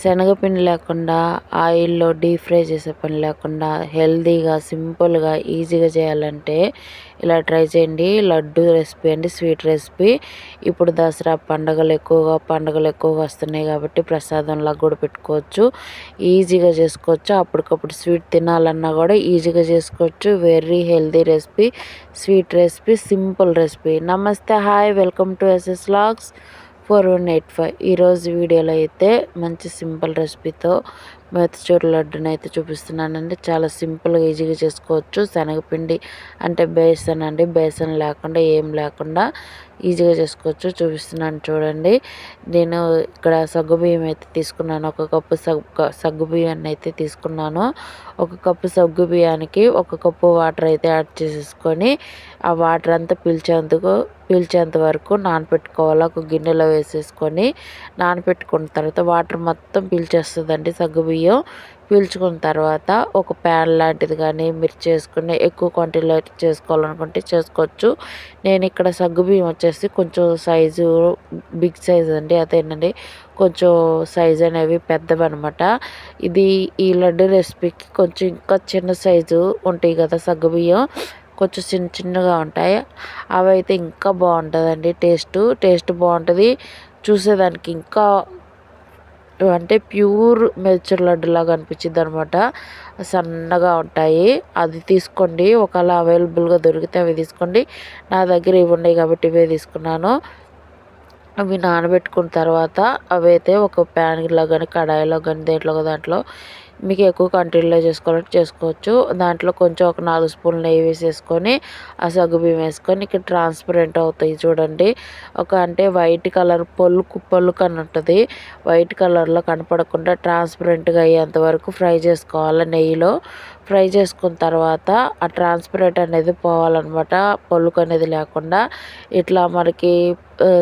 శనగపిండి లేకుండా ఆయిల్లో డీప్ ఫ్రై చేసే పని లేకుండా హెల్తీగా సింపుల్గా ఈజీగా చేయాలంటే ఇలా ట్రై చేయండి. లడ్డు రెసిపీ అండి స్వీట్ రెసిపీ. ఇప్పుడు దసరా పండుగలు ఎక్కువగా పండుగలు ఎక్కువగా వస్తున్నాయి కాబట్టి ప్రసాదంలా కూడా పెట్టుకోవచ్చు. ఈజీగా చేసుకోవచ్చు. అప్పటికప్పుడు స్వీట్ తినాలన్నా కూడా ఈజీగా చేసుకోవచ్చు. Very healthy recipe sweet recipe simple recipe. నమస్తే hi welcome to SS logs. Four one eight five. ఈరోజు వీడియోలో అయితే మంచి సింపుల్ రెసిపీతో మెత్తచూరు లడ్డుని అయితే చూపిస్తున్నానండి. చాలా సింపుల్గా ఈజీగా చేసుకోవచ్చు. శనగపిండి అంటే బేసన్ అండి. బేసన్ లేకుండా ఏం లేకుండా ఈజీగా చేసుకోవచ్చు. చూపిస్తున్నాను చూడండి. నేను ఇక్కడ సగ్గుబియ్యం అయితే తీసుకున్నాను. ఒక కప్పు సగ్గు బియ్యాన్ని అయితే తీసుకున్నాను. ఒక కప్పు సగ్గు బియ్యానికి ఒక కప్పు వాటర్ అయితే యాడ్ చేసేసుకొని ఆ వాటర్ అంతా పీల్చేందుకు పీల్చేంత వరకు నానపెట్టుకోవాలి. ఒక గిన్నెలో వేసేసుకొని నానపెట్టుకున్న తర్వాత వాటర్ మొత్తం పీల్చేస్తుందండి సగ్గుబియ్యం పీల్చుకున్న తర్వాత ఒక ప్యాన్ లాంటిది కానీ మీరు చేసుకుని ఎక్కువ క్వాంటిటీలో చేసుకోవాలనుకుంటే చేసుకోవచ్చు. నేను ఇక్కడ సగ్గుబియ్యం వచ్చేసి కొంచెం సైజు బిగ్ సైజ్ అండి. అదేనండి. కొంచెం సైజ్ అనేవి పెద్దవి అనమాట ఇది ఈ లడ్డు రెసిపీకి కొంచెం ఇంకా చిన్న సైజు ఉంటాయి కదా సగ్గుబియ్యం కొంచెం చిన్న చిన్నగా ఉంటాయి. అవి అయితే ఇంకా బాగుంటుందండి టేస్ట్. టేస్ట్ బాగుంటుంది. చూసేదానికి ఇంకా అంటే ప్యూర్ మిర్చర్ లడ్డులాగా అనిపించింది అనమాట సన్నగా ఉంటాయి. అది తీసుకోండి. ఒకవేళ అవైలబుల్గా దొరికితే అవి తీసుకోండి. నా దగ్గర ఇవి ఉన్నాయి కాబట్టి ఇవే తీసుకున్నాను. అవి నానబెట్టుకున్న తర్వాత అవి అయితే ఒక ప్యాన్లో కానీ కడాయిలో కానీ దేంట్లో దాంట్లో మీకు ఎక్కువ కంట్రీలో చేసుకోవాలంటే చేసుకోవచ్చు. దాంట్లో కొంచెం ఒక నాలుగు స్పూన్లు నెయ్యి వేసేసుకొని ఆ సగ్గుబియ్యం వేసుకొని ఇక్కడ ట్రాన్స్పరెంట్ అవుతాయి చూడండి. ఒక అంటే వైట్ కలర్ పొల్లుకు పొల్లుకు అని ఉంటుంది వైట్ కలర్లో కనపడకుండా ట్రాన్స్పరెంట్గా అయ్యేంత వరకు ఫ్రై చేసుకోవాలి నెయ్యిలో. ఫ్రై చేసుకున్న తర్వాత ఆ ట్రాన్స్పరెంట్ అనేది పోవాలన్నమాట. పొల్లుకు అనేది లేకుండా ఇట్లా మనకి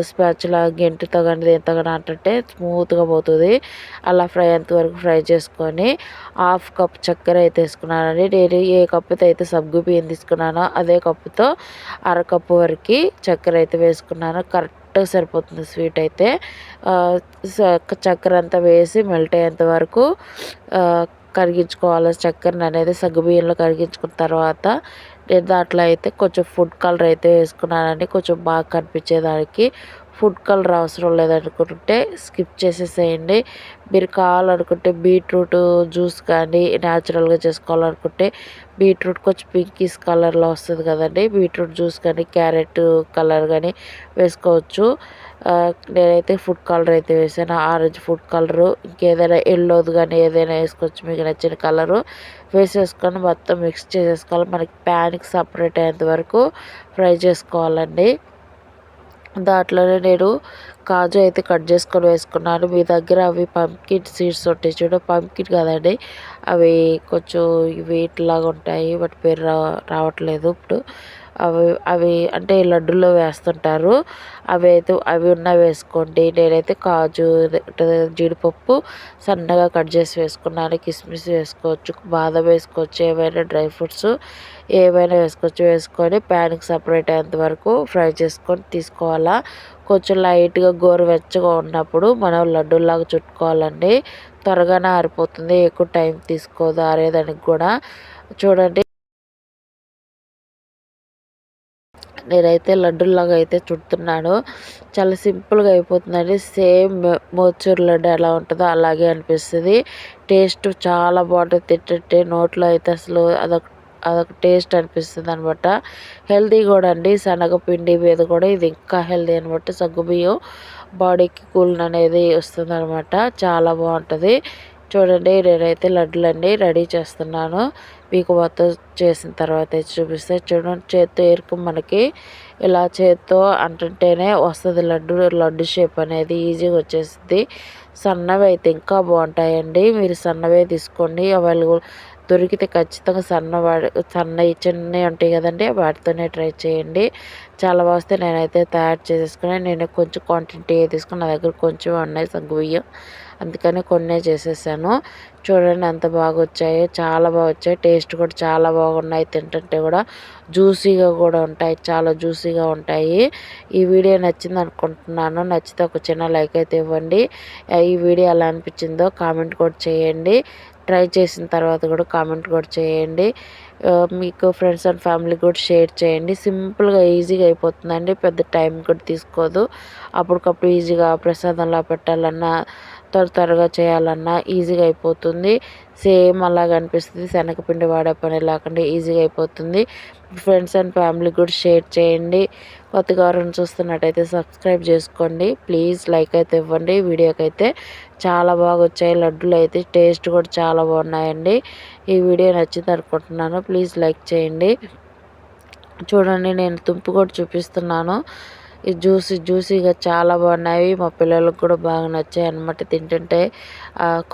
స్పాచులా గెంటుతో కానీ దేంతో కానీ అంటే స్మూత్గా పోతుంది. అలా ఫ్రై అంతవరకు ఫ్రై చేసుకొని హాఫ్ కప్ చక్కెర అయితే వేసుకున్నానండి. నేను ఏ కప్పుతో అయితే సగ్గు బియ్యం తీసుకున్నానో అదే కప్పుతో అరకప్పు వరకు చక్కెర అయితే వేసుకున్నాను. కరెక్ట్ సరిపోతుంది స్వీట్ అయితే. చక్కెర అంతా వేసి మెల్ట్ అయ్యేంత వరకు కరిగించుకోవాలి. చక్కెరని అనేది సగ్గుబియ్యంలో కరిగించుకున్న తర్వాత నేను దాంట్లో అయితే కొంచెం ఫుడ్ కలర్ అయితే వేసుకున్నానండి. కొంచెం బాగా కనిపించేదానికి ఫుడ్ కలర్ అవసరం లేదనుకుంటే స్కిప్ చేసేసేయండి. మీరు కావాలనుకుంటే బీట్రూట్ జ్యూస్ కానీ న్యాచురల్గా చేసుకోవాలనుకుంటే బీట్రూట్ కొంచెం పింకీస్ కలర్లో వస్తుంది కదండి. బీట్రూట్ జ్యూస్ కానీ క్యారెట్ కలర్ కానీ వేసుకోవచ్చు. నేనైతే ఫుడ్ కలర్ అయితే వేసాను. ఆరెంజ్ ఫుడ్ కలరు ఇంకేదైనా ఎల్లోది కానీ ఏదైనా వేసుకోవచ్చు. మీకు నచ్చిన కలరు వేసేసుకొని మొత్తం మిక్స్ చేసేసుకోవాలి. మనకి ప్యాన్కి సపరేట్ అయ్యేంత వరకు ఫ్రై చేసుకోవాలండి. దాంట్లోనే నేను కాజు అయితే కట్ చేసుకొని వేసుకున్నాను. మీ దగ్గర అవి పంకిన్ సీడ్స్ ఉంటాయి చూడ. పంకిన్ కదండి. అవి కొంచెం వీటిలాగా ఉంటాయి. వాటి పేరు రా రావట్లేదు ఇప్పుడు. అవి అవి అంటే లడ్డులో వేస్తుంటారు. అవి అయితే అవి ఉన్న వేసుకోండి. నేనైతే కాజు జీడిపప్పు సన్నగా కట్ చేసి వేసుకున్నాను. కిస్మిస్ వేసుకోవచ్చు బాదం వేసుకోవచ్చు ఏమైనా డ్రై ఫ్రూట్స్ ఏమైనా వేసుకోవచ్చు. వేసుకొని ప్యాన్కి సపరేట్ అయ్యేంత వరకు ఫ్రై చేసుకొని తీసుకోవాలా. కొంచెం లైట్గా గోరువెచ్చగా ఉన్నప్పుడు మనం లడ్డూలాగా చుట్టుకోవాలండి. త్వరగానే ఆరిపోతుంది. ఎక్కువ టైం తీసుకోదు ఆరేదానికి కూడా. చూడండి. నేనైతే లడ్డుల్లాగా అయితే చుడుతున్నాను. చాలా సింపుల్గా అయిపోతుందండి. సేమ్ మోచూర్ లడ్డు ఎలా ఉంటుందో అలాగే అనిపిస్తుంది. టేస్ట్ చాలా బాగుంటుంది. తింటుంటే నోట్లో అయితే అసలు అదొక అదొక టేస్ట్ అనిపిస్తుంది అనమాట హెల్తీ కూడా అండి. శనగపిండి మీద కూడా ఇది ఇంకా హెల్దీ అనమాట సగ్గుబియ్యం బాడీకి కూల్ అనేది వస్తుంది అనమాట చాలా బాగుంటుంది. చూడండి నేనైతే లడ్డులన్నీ రెడీ చేస్తున్నాను. మీకు మొత్తం చేసిన తర్వాత చూపిస్తే చూడండి చేత్తో ఏరుకు మనకి ఇలా చేత్తో అంటుంటేనే వస్తుంది లడ్డు లడ్డు షేప్ అనేది ఈజీగా వచ్చేస్తుంది సన్నవి అయితే ఇంకా బాగుంటాయండి. మీరు సన్నవే తీసుకోండి. అవైలబుల్ దొరికితే ఖచ్చితంగా సన్న వాడి సన్న చిన్నవి ఉంటాయి కదండి వాటితోనే ట్రై చేయండి. చాలా వస్తే నేనైతే తయారు చేసేసుకుని నేను కొంచెం క్వాంటిటీ తీసుకుని నా దగ్గర కొంచెం ఉన్నాయి సగ్గు బియ్యం అందుకని కొన్నే చేసేసాను. చూడండి ఎంత బాగా వచ్చాయో చాలా బాగా వచ్చాయి టేస్ట్ కూడా చాలా బాగున్నాయి తింటుంటే కూడా జ్యూసీగా కూడా ఉంటాయి చాలా జ్యూసీగా ఉంటాయి. ఈ వీడియో నచ్చింది అనుకుంటున్నాను. నచ్చితే ఒక చిన్న లైక్ అయితే ఇవ్వండి. ఈ వీడియో ఎలా అనిపించిందో కామెంట్ కూడా చేయండి. ట్రై చేసిన తర్వాత కూడా కామెంట్ కూడా చేయండి. మీకు ఫ్రెండ్స్ అండ్ ఫ్యామిలీ కూడా షేర్ చేయండి. సింపుల్గా ఈజీగా అయిపోతుందండి. పెద్ద టైం కూడా తీసుకోదు. అప్పటికప్పుడు ఈజీగా ప్రసాదంలా పెట్టాలన్నా త్వర త్వరగా చేయాలన్నా ఈజీగా అయిపోతుంది. సేమ్ అలాగ అనిపిస్తుంది. శనగపిండి వాడే పని లేకుండా ఈజీగా అయిపోతుంది. ఫ్రెండ్స్ అండ్ ఫ్యామిలీ కూడా షేర్ చేయండి. కొత్తగా ఎవరైనా చూస్తున్నట్టయితే సబ్స్క్రైబ్ చేసుకోండి. ప్లీజ్ లైక్ అయితే ఇవ్వండి. వీడియోకి అయితే చాలా బాగా వచ్చాయి. లడ్డూలు అయితే టేస్ట్ కూడా చాలా బాగున్నాయండి. ఈ వీడియో నచ్చింది అనుకుంటున్నాను. ప్లీజ్ లైక్ చేయండి. చూడండి నేను తుంపు కూడా చూపిస్తున్నాను. ఈ జ్యూసీ జ్యూసీగా చాలా బాగున్నాయి. మా పిల్లలకు కూడా బాగా నచ్చాయి అనమాట తింటుంటే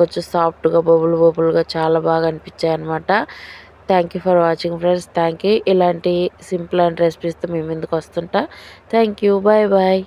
కొంచెం సాఫ్ట్గా బొబులు బొబులుగా చాలా బాగా అనిపించాయి అనమాట thank you for watching friends thank you ఇలాంటి సింపుల్ అండ్ రెసిపీస్తో మేము ముందుకు వస్తుంటా? Thank you bye bye